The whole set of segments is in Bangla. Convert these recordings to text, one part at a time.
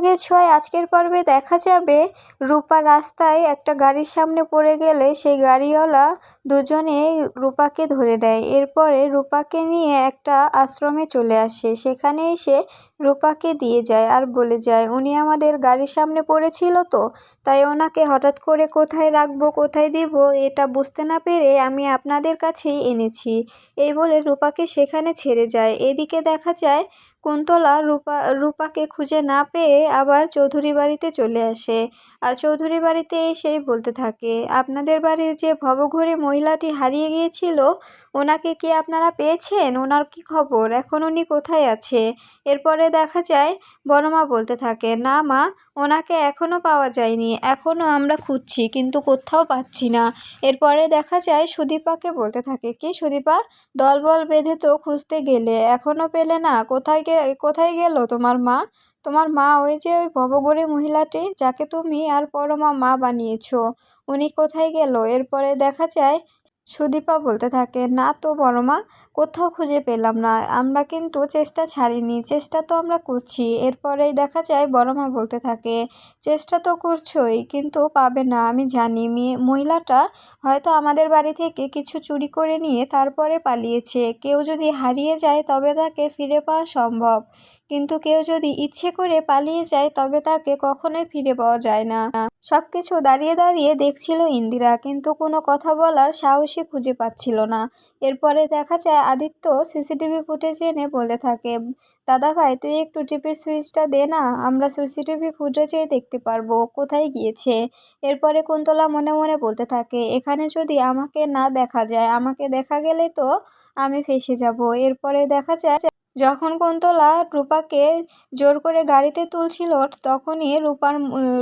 আগের ছোঁয়ায় আজকের পর্বে দেখা যাবে, রূপা রাস্তায় একটা গাড়ির সামনে পড়ে গেলে সেই গাড়িওয়ালা দুজনে রূপাকে ধরে দেয় এরপরে রূপাকে নিয়ে একটা আশ্রমে চলে আসে। সেখানে এসে রূপাকে দিয়ে যায় আর বলে যায়, উনি আমাদের গাড়ির সামনে পড়েছিল তো, তাই ওনাকে হঠাৎ করে কোথায় রাখব, কোথায় দিব, এটা বুঝতে না পেরে আমি আপনাদের কাছেই এনেছি। এই বলে রূপাকে সেখানে ছেড়ে যায়। এদিকে দেখা যায় কুন্তলা রূপা, রূপাকে খুঁজে না পেয়ে আবার চৌধুরী বাড়িতে চলে আসে। আর চৌধুরী বাড়িতে এসেই বলতে থাকে, আপনাদের বাড়ির যে ভবঘুরে মহিলাটি হারিয়ে গিয়েছিল, ওনাকে কি আপনারা পেয়েছেন? ওনার কি খবর? এখন উনি কোথায় আছে? এরপরে দেখা যায়, বনমা বলতে থাকে, না মা, ওনাকে এখনও পাওয়া যায়নি। এখনও আমরা খুঁজছি, কিন্তু কোথাও পাচ্ছি না। এরপরে দেখা যায়, সুদীপাকে বলতে থাকে, কি সুদীপা? দলবল বেঁধে তো খুঁজতে গেলে এখনও পেলে না? কোথায় কোথায় গেল তোমার মা? তোমার মা ওই যে ওই ভবগরী মহিলাটি যাকে তুমি আর পরমা মা বানিয়েছো, উনি কোথায় গেল? এরপরে দেখা যায় সুদীপা বলতে থাকে, না তো বড় মা, কোথাও খুঁজে পেলাম না। আমরা কিন্তু চেষ্টা ছাড়িনি, চেষ্টা তো আমরা করছি। এরপরেই দেখা যায় বড় মা বলতে থাকে, চেষ্টা তো করছোই, কিন্তু পাবে না, আমি জানি। মেয়ে মহিলাটা হয়তো আমাদের বাড়ি থেকে কিছু চুরি করে নিয়ে তারপরে পালিয়েছে। কেউ যদি হারিয়ে যায় তবে তাকে ফিরে পাওয়া সম্ভব। কিন্তু কেউ যদি ইচ্ছে করে পালিয়ে যায় তবে তাকে কখনোই ফিরে পাওয়া যায় না। সবকিছু দাঁড়িয়ে দাঁড়িয়ে দেখছিল ইন্দিরা, কিন্তু কোনো কথা বলার সাহসই খুঁজে পাচ্ছিল না। এরপরে দেখা যায় আদিত্য সিসিটিভি ফুটেজ এনে বলে থাকে, দাদা ভাই, তুই একটু টিভির সুইচটা দে না, আমরা সিসিটিভি ফুটেজে দেখতে পারব, কোথায় গিয়েছে? এরপরে কুন্তলা মনে মনে বলতে থাকে, এখানে যদি আমাকে না দেখা যায়, আমাকে দেখা গেলে তো আমি ফেসে যাব। এরপরে দেখা যায় যখন কুন্তলা রূপাকে জোর করে গাড়িতে তুলছিল, তখনই রূপার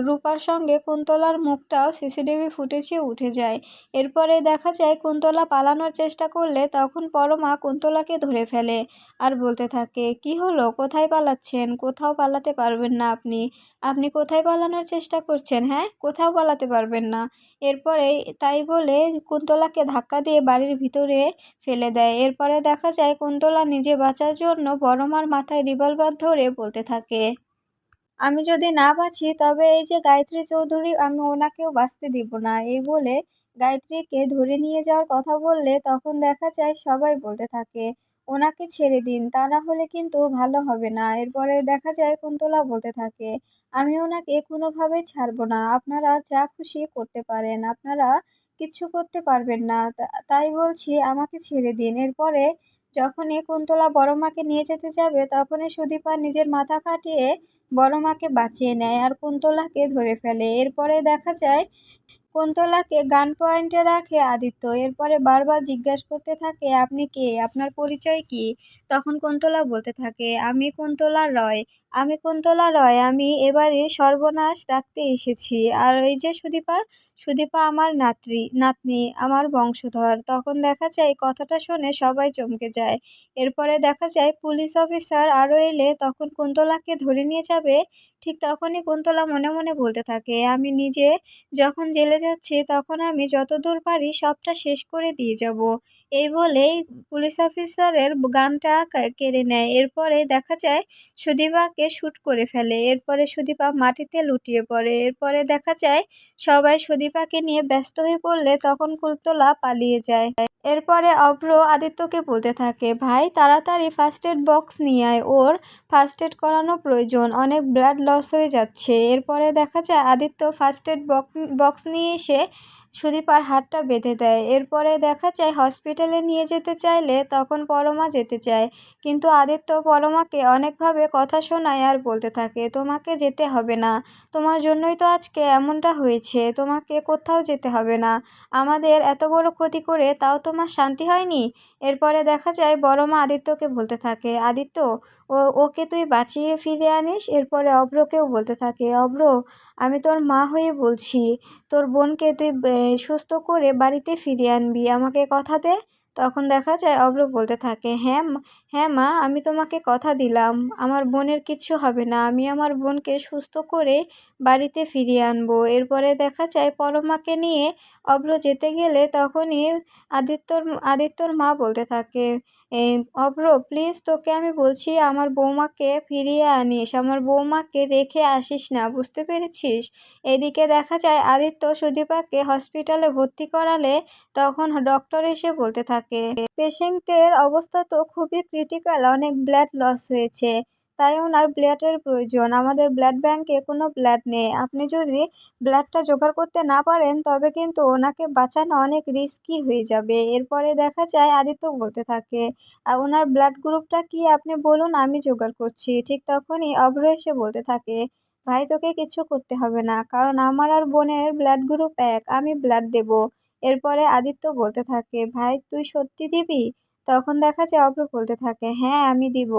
রূপার সঙ্গে কুন্তলার মুখটাও সিসিটিভি ফুটেজে উঠে যায়। এরপরে দেখা যায়, কুন্তলা পালানোর চেষ্টা করলে তখন পরমা কুন্তলাকে ধরে ফেলে আর বলতে থাকে, কি হলো? কোথায় পালাচ্ছেন? কোথাও পালাতে পারবেন না আপনি। আপনি কোথায় পালানোর চেষ্টা করছেন হ্যাঁ? কোথাও পালাতে পারবেন না। এরপরে তাই বলে কুন্তলাকে ধাক্কা দিয়ে বাড়ির ভিতরে ফেলে দেয়। এরপরে দেখা যায়, কুন্তলা নিজে বাঁচার জন্য বড়মার মাথায় রিভলভার ধরে বলতে থাকে, আমি যদি না বাঁচি, তবে এই যে গায়ত্রী চৌধুরী, আমি ওনাকেও বাঁচতে দিব না। এই বলে গায়ত্রীকে ধরে নিয়ে যাওয়ার কথা বললে তখন দেখা যায় সবাই বলতে থাকে, ওনাকে ছেড়ে দিন, তা না হলে কিন্তু ভালো হবে না। এরপরে দেখা যায় কুন্তলা বলতে থাকে, আমি ওনাকে কোনোভাবেই ছাড়বো না। আপনারা যা খুশি করতে পারেন, আপনারা কিচ্ছু করতে পারবেন না। তাই বলছি, আমাকে ছেড়ে দিন। এরপরে যখনই কুন্তলা বড় মাকে নিয়ে যেতে যাবে, তখনই সুদীপা নিজের মাথা খাটিয়ে বড় মাকে বাঁচিয়ে নেয় আর কুন্তলাকে ধরে ফেলে। এরপরে দেখা যায় কুন্তলাকে গান পয়েন্টে রাখে আদিত্য। এরপরে বারবার জিজ্ঞাসা করতে থাকে, আপনি কে? আপনার পরিচয় কি? তখন কুন্তলা বলতে থাকে, আমি কুন্তলা রয়। আমি কুন্তলা রয়। আমি এবারে সর্বনাশ ডাকতে এসেছি। আর ওই যে সুদীপা সুদীপা আমার নাতরি, নাতনি, আমার বংশধর। তখন দেখা যায়, কথাটা শুনে সবাই চমকে যায়। এরপরে দেখা যায়, পুলিশ অফিসার আরও এলে তখন কুন্তলাকে ধরে নিয়ে যাবে ঠিক তখনই কুন্তলা মনে মনে বলতে থাকে, আমি নিজে যখন জেলে যাচ্ছি, তখন আমি যতদূর পারি সবটা শেষ করে দিয়ে যাব। এই বলেই পুলিশ অফিসারের গানটা কেড়ে নেয়। এরপরে দেখা যায় সুদীপাকে শ্যুট করে ফেলে। এরপরে সুদীপা মাটিতে লুটিয়ে পড়ে। এরপরে দেখা যায় সবাই সুদীপাকে নিয়ে ব্যস্ত হয়ে পড়লে তখন কুলতলা পালিয়ে যায়। এরপরে অভ্র আদিত্যকে বলতে থাকে, ভাই, তাড়াতাড়ি ফার্স্ট এড বক্স নিয়ে আয়। ওর ফার্স্ট এড করানো প্রয়োজন। অনেক ব্লাড লস হয়ে যাচ্ছে। এরপরে দেখা যায় আদিত্য ফার্স্ট এড বক্স নিয়ে এসে সুদীপার হাতটা বেঁধে দেয়। এরপরে দেখা যায় হসপিটালে নিয়ে যেতে চাইলে তখন পরমা যেতে চায়। কিন্তু আদিত্য পরমাকে অনেকভাবে কথা শোনায় আর বলতে থাকে, তোমাকে যেতে হবে না। তোমার জন্যই তো আজকে এমনটা হয়েছে। তোমাকে কোথাও যেতে হবে না। আমাদের এত বড় ক্ষতি করে তাও তোমার শান্তি হয়নি? এরপরে দেখা যায় বড় মা আদিত্যকে বলতে থাকে, আদিত্য, ও, ওকে তুই বাঁচিয়ে ফিরে আনিস? এরপরে অব্রকেও বলতে থাকে অব্র আমি তোর মা হয়ে বলছি। তোর বোনকে তুই সুস্থ করে বাড়িতে ফিরিয়ে আনবি। আমাকে কথা দে। তখন দেখা যায় অভ্র বলতে থাকে হ্যাঁ হ্যাঁ মা, আমি তোমাকে কথা দিলাম। আমার বোনের কিচ্ছু হবে না। আমি আমার বোনকে সুস্থ করে বাড়িতে ফিরিয়ে আনব। এরপরে দেখা যায় পরমাকে নিয়ে অভ্র যেতে গেলে তখনই আদিত্যর আদিত্যর মা বলতে থাকে অভ্র প্লিজ তোকে আমি বলছি আমার বৌমাকে ফিরিয়ে আনিস। আমার বৌমাকে রেখে আসিস না। বুঝতে পেরেছিস? এদিকে দেখা যায় আদিত্য সুদীপাকে হসপিটালে ভর্তি করালে তখন ডক্টর এসে বলতে থাকে পেশেন্টের অবস্থা তো খুবই ক্রিটিক্যাল অনেক ব্লাড লস হয়েছে। তাই ওনার ব্লাডের প্রয়োজন। আমাদের ব্লাড ব্যাংকে কোনো ব্লাড নেই। আপনি যদি ব্লাডটা জোগাড় করতে না পারেন, তবে কিন্তু ওনাকে বাঁচানো অনেক রিস্কি হয়ে যাবে। এরপরে দেখা যায় আদিত্য বলতে থাকে, আর ওনার ব্লাড গ্রুপটা কি? আপনি বলুন, আমি জোগাড় করছি। ঠিক তখনই অভ্র এসে বলতে থাকে, ভাই, তোকে কিছু করতে হবে না। কারণ আমার আর বোনের ব্লাড গ্রুপ এক, আমি ব্লাড দেব। এরপরে আদিত্য বলতে থাকে, ভাই, তুই সত্যি দিবি? তখন দেখা যায় অভ্র বলতে থাকে হ্যাঁ আমি দিব।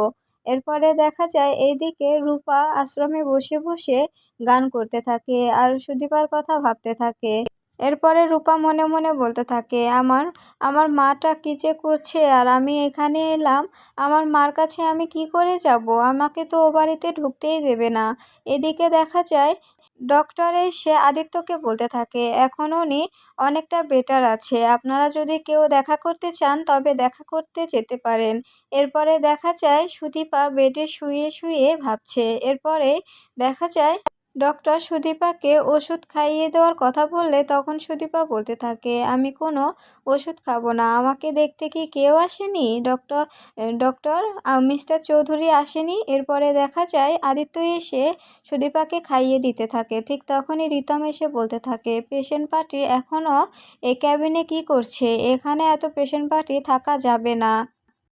এরপরে দেখা যায় এইদিকে রূপা আশ্রমে বসে বসে গান করতে থাকে আর সুদীপার কথা ভাবতে থাকে। এরপরে রূপা মনে মনে বলতে থাকে, আমার আমার মাটা কী যে করছে আর আমি এখানে এলাম, আমার মার কাছে আমি কি করে যাব? আমাকে তো ও বাড়িতে ঢুকতেই দেবে না। এদিকে দেখা যায় ডক্টর এসে আদিত্যকে বলতে থাকে, এখন উনি অনেকটা বেটার আছে। আপনারা যদি কেউ দেখা করতে চান, তবে দেখা করতে যেতে পারেন। এরপরে দেখা যায় সুদীপা বেডে শুয়ে শুয়ে ভাবছে। এরপরে দেখা যায় ডক্টর সুদীপাকে ওষুধ খাইয়ে দেওয়ার কথা বললে তখন সুদীপা বলতে থাকে, আমি কোনো ওষুধ খাব না। আমাকে দেখতে কি কেউ আসেনি? ডক্টর ডক্টর মিস্টার চৌধুরী আসেনি। এরপরে দেখা যায় আদিত্য এসে সুদীপাকে খাইয়ে দিতে থাকে। ঠিক তখনই রিতম এসে বলতে থাকে, পেশেন্ট পার্টি এখনও এ ক্যাবিনে কি করছে? এখানে এত পেশেন্ট পার্টি থাকা যাবে না।